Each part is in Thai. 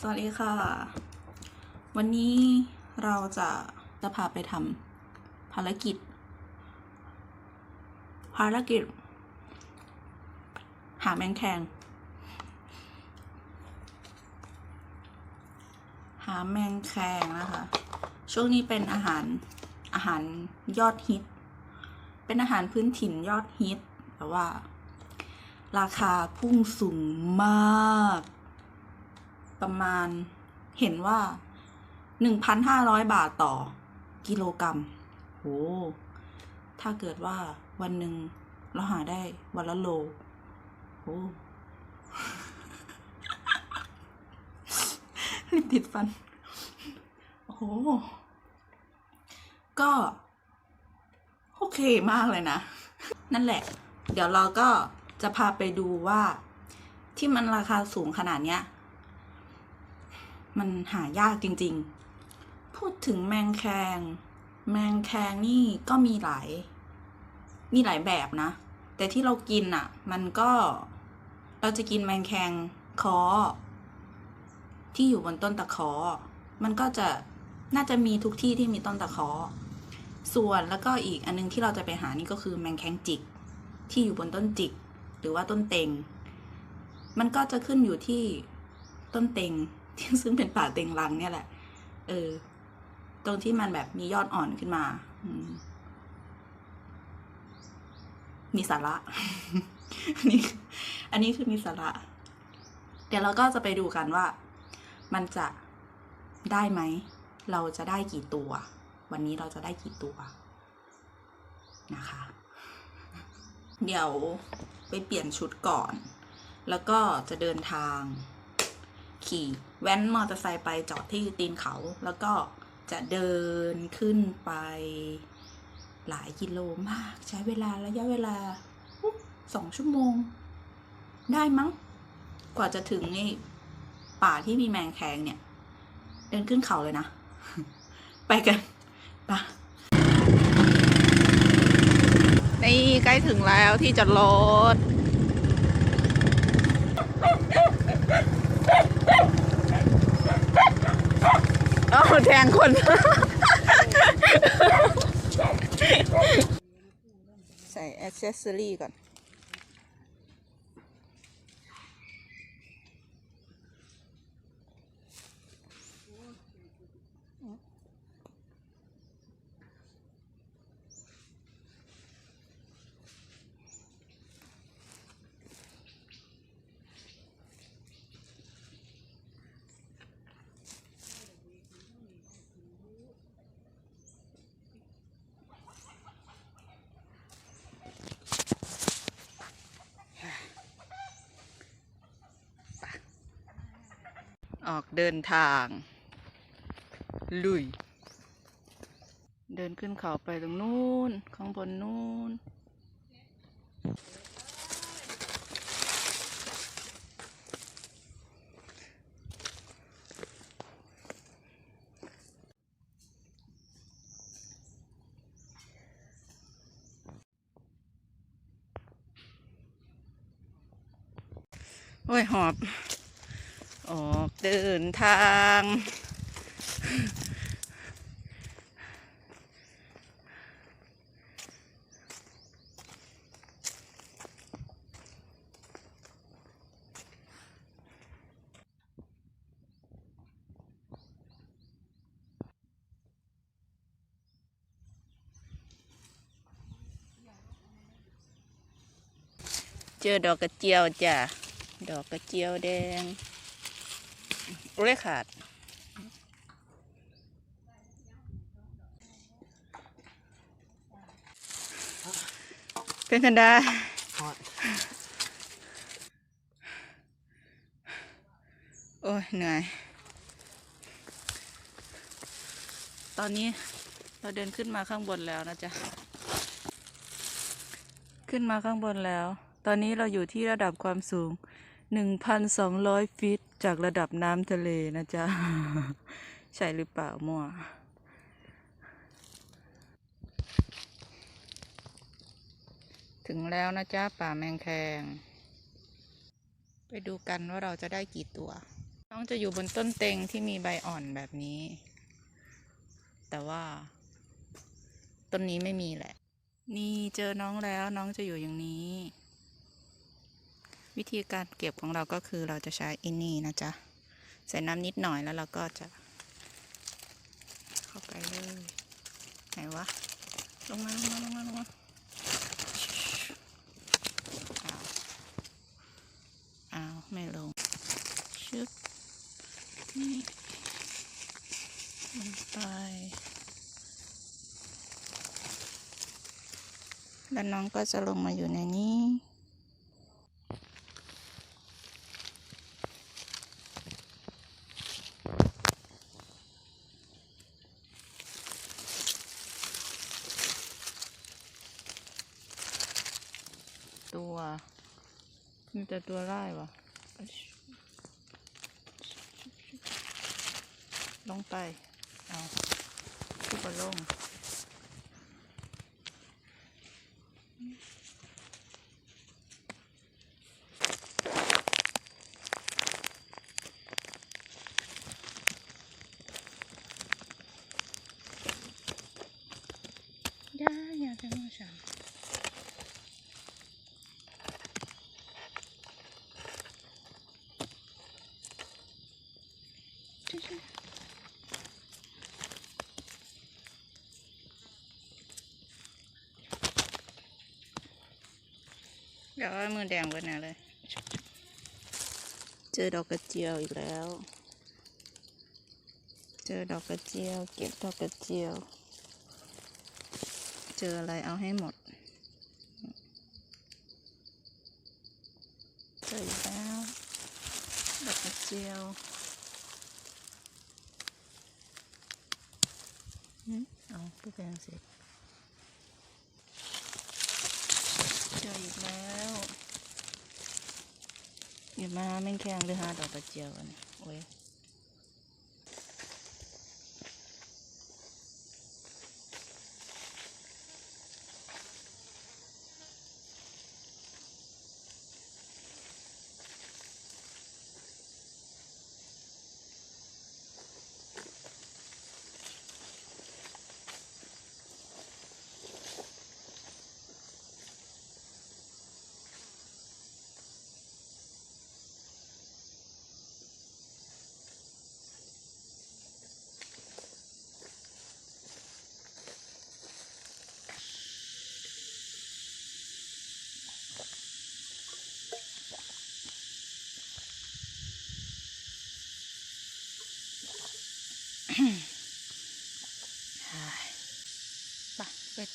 สวัสดีค่ะ วันนี้เราจะจะพาไปทำภารกิจ ภารกิจ หาแมงแคง หาแมงแคงนะคะ ช่วงนี้เป็นอาหารอาหารยอดฮิต เป็นอาหารพื้นถิ่นยอดฮิต แต่ว่า ราคาพุ่งสูงมาก ประมาณเห็นว่า 1,500 บาทต่อกิโลกรัมโหถ้าเกิดว่าวันหนึ่งเราหาได้วันละโลโหลิปติดฟัน โอ้โห ก็ โอเคมากเลยนะ นั่นแหละ เดี๋ยวเราก็จะพาไปดูว่าที่มันราคาสูงขนาดเนี้ย มันหายากจริงๆ พูดถึงแมงแคง แมงแคงนี่ก็มีหลาย มีหลายแบบนะ แต่ที่เรากินอะ มันก็เราจะกินแมงแคงคอที่อยู่บนต้นตะขอ มันก็จะน่าจะมีทุกที่ที่มีต้นตะขอ ส่วนแล้วก็อีกอันนึงที่เราจะไปหานี่ก็คือแมงแคงจิก ที่อยู่บนต้นจิก หรือว่าต้นเต็ง มันก็จะขึ้นอยู่ที่ต้นเต็ง ซึ่งเป็นป่าเต็งรังเนี่ยแหละ เออ ตรงที่มันแบบมียอดอ่อนขึ้นมา อืมมีสาระ อันนี้ อันนี้คือมีสาระ เดี๋ยวเราก็จะไปดูกันว่า มันจะได้ไหม เราจะได้กี่ตัว วันนี้เราจะได้กี่ตัว นะคะ เดี๋ยวไปเปลี่ยนชุดก่อน แล้วก็จะเดินทาง ขี่แว้นมอเตอร์ไซค์ไปจอดที่ตีนเขา แล้วก็จะเดินขึ้นไปหลายกิโลมาก ใช้เวลาระยะเวลาสองชั่วโมง ได้มั้ง กว่าจะถึงนี่ป่าที่มีแมงแคงเนี่ย เดินขึ้นเขาเลยนะ ไปกันไปะนี่ใกล้ถึงแล้วที่จอดรถ เอา แทงคน ใส่แอ c เซสซอรี่ก่อน ออกเดินทาง ลุย เดินขึ้นเขาไปตรงนู้น ข้างบนนู้น โอ้ย หอบ ออกเดินทาง เจอดอกกระเจียวจ้ะ ดอกกระเจียวแดง เรียกขาด เป็นกันได้โอ้ยเหนื่อย ตอนนี้เราเดินขึ้นมาข้างบนแล้วนะจ๊ะ ขึ้นมาข้างบนแล้ว ตอนนี้เราอยู่ที่ระดับความสูง 1,200 ฟิต จากระดับน้ำทะเลนะจ๊ะ ใช่หรือเปล่ามั่วถึงแล้วนะจ๊ะป่าแมงแคง ไปดูกันว่าเราจะได้กี่ตัว น้องจะอยู่บนต้นเต็งที่มีใบอ่อนแบบนี้ แต่ว่า ต้นนี้ไม่มีแหละ นี่เจอน้องแล้วน้องจะอยู่อย่างนี้ วิธีการเก็บของเราก็คือเราจะใช้อินนี่นะจ๊ะ ใส่น้ำนิดหน่อยแล้วเราก็จะ เข้าไปเลย ไหนวะ ลงมาลงมาลงมาลงมาอ้าวไม่ลง ชึบ นี่ลงไป แล้วน้องก็จะลงมาอยู่ในนี้ ตัว จะต่ตัวไล่วะลงไป เอาขึ้นไปลง ดี๋ยวเอามือแดงไว้หน่เลย เจอดอกกระเจียวอีกแล้ว เจอดอกกระเจียว เก็บดอกกระเจียว เจออะไรเอาให้หมด เจออีกแล้ว ดอกกระเจียวเอาก็แปลงสิเจออีกแล้ว อย่ามาแม่งแข็งเลยฮะดอกตะเจียวอันนี้โอ้ย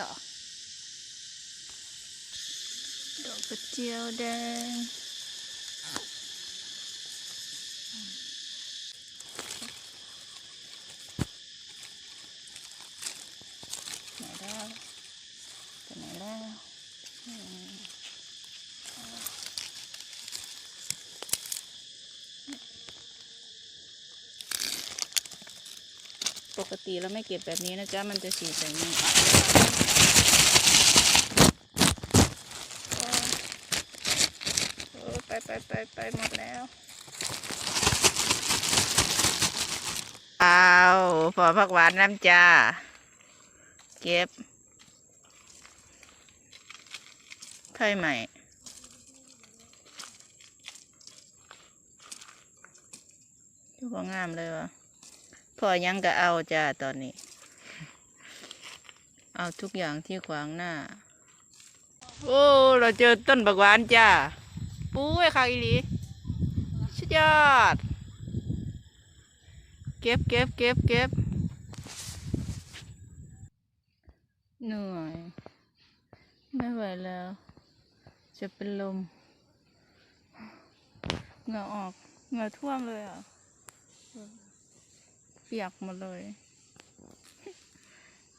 ต่อ ดอกกระเจียวแดง ไหนแล้วไปไหนแล้วอืมป กติเราไม่เก็บแบบนี้นะจ๊ะมันจะสีใสนี่โอ้โอ้ไปไปไปไปหมดแล้วเอาพอผักหวานน้ำจ้า เก็บไข่ใหม่ดูว่างามเลยวะพ อยังก็เอาจ้าตอนนี้ เอาทุกอย่างที่ขวางหน้า โอ้ เราเจอต้นบักหวานจ้าปุ้ยค่ะอีหลีสุดยอด เก็บเก็บเก็บเก็บเหนื่อย ไม่ไหวแล้ว จะเป็นลมเหงื่อออกเหงื่อท่วมเลยอะ เปียกหมดเลย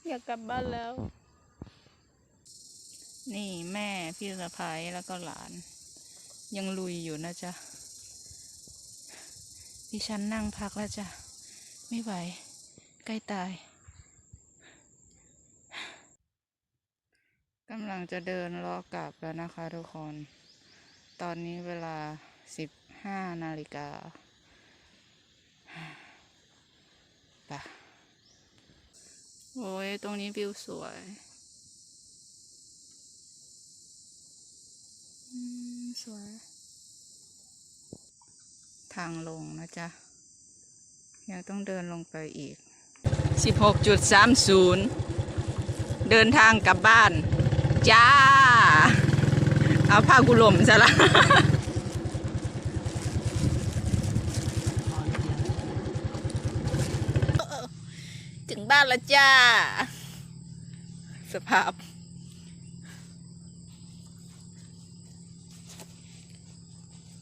อยากกลับบ้านแล้ว นี่แม่พี่สะพ้ายแล้วก็หลาน ยังลุยอยู่นะจ๊ะดิฉันนั่งพักแล้วจ้ะ ไม่ไหว ใกล้ตายกำลังจะเดินรอกลับแล้วนะคะทุกคน ตอนนี้เวลาสิบห้านาฬิกา โอ้ย ตรงนี้วิวสวยอืมสวย ทางลงนะจ๊ะ ยังต้องเดินลงไปอีก 16.30 เดินทางกลับบ้าน จ้า เอาผ้ากุหลมซะละ ถึงบ้านแล้วจ้า สภาพ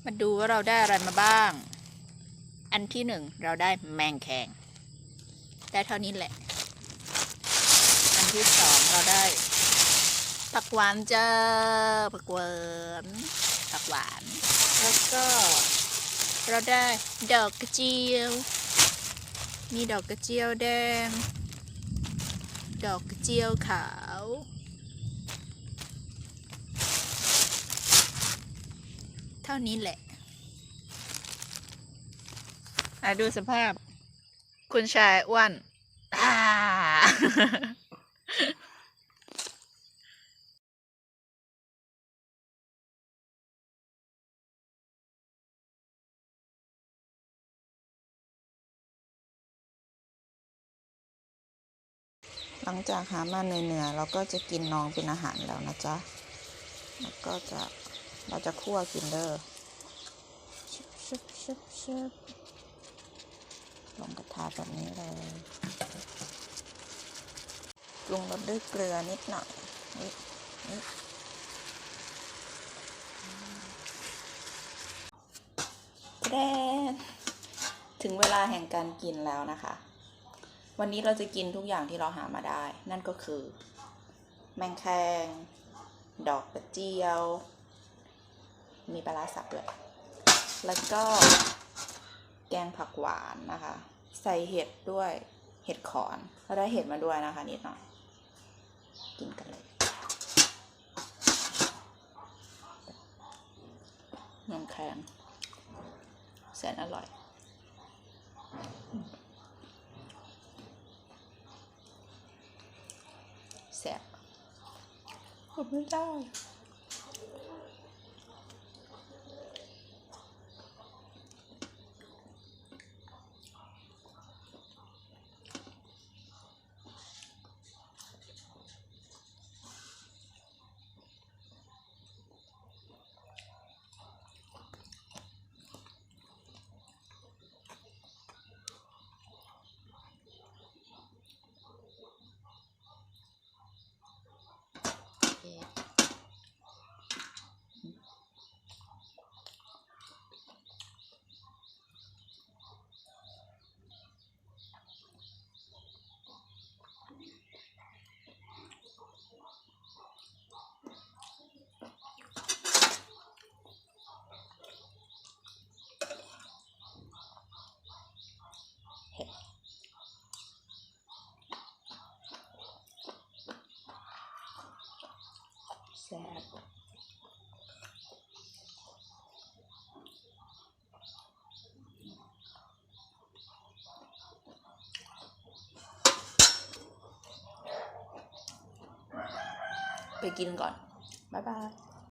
มาดูว่าเราได้อะไรมาบ้าง อันที่หนึ่งเราได้แมงแคงได้เท่านี้แหละ อันที่สองเราได้ ผักหวานเจ้าผักหวานผักหวาน แล้วก็เราได้ดอกกระเจียว มีดอกกระเจียวแดง ดอกเจียวขาว เท่านี้แหละอะดูสภาพ คุณชายอ้วนอ่า หลังจากหามาเหนื่อยๆเราก็จะกินน้องเป็นอาหารแล้วนะจ๊ะแล้วก็จะเราจะคั่วกินเด้อชึบชึบชึบชึบลงกระทะแบบนี้เลยปรุงรสด้วยเกลือนิดหน่อยนิดนิดแดถึงเวลาแห่งการกินแล้วนะคะ วันนี้เราจะกินทุกอย่างที่เราหามาได้ นั่นก็คือ แมงแคง ดอกกระเจียว มีปลาสับด้วยแล้วก็แกงผักหวานนะคะ ใส่เห็ดด้วยเห็ดขอนเราได้เห็ดมาด้วยนะคะนิดหน่อย กินกันเลยแมงแคงแสนอร่อย แสบ ผมไม่ได้ แซ่บ ไปกินก่อน บ๊ายบาย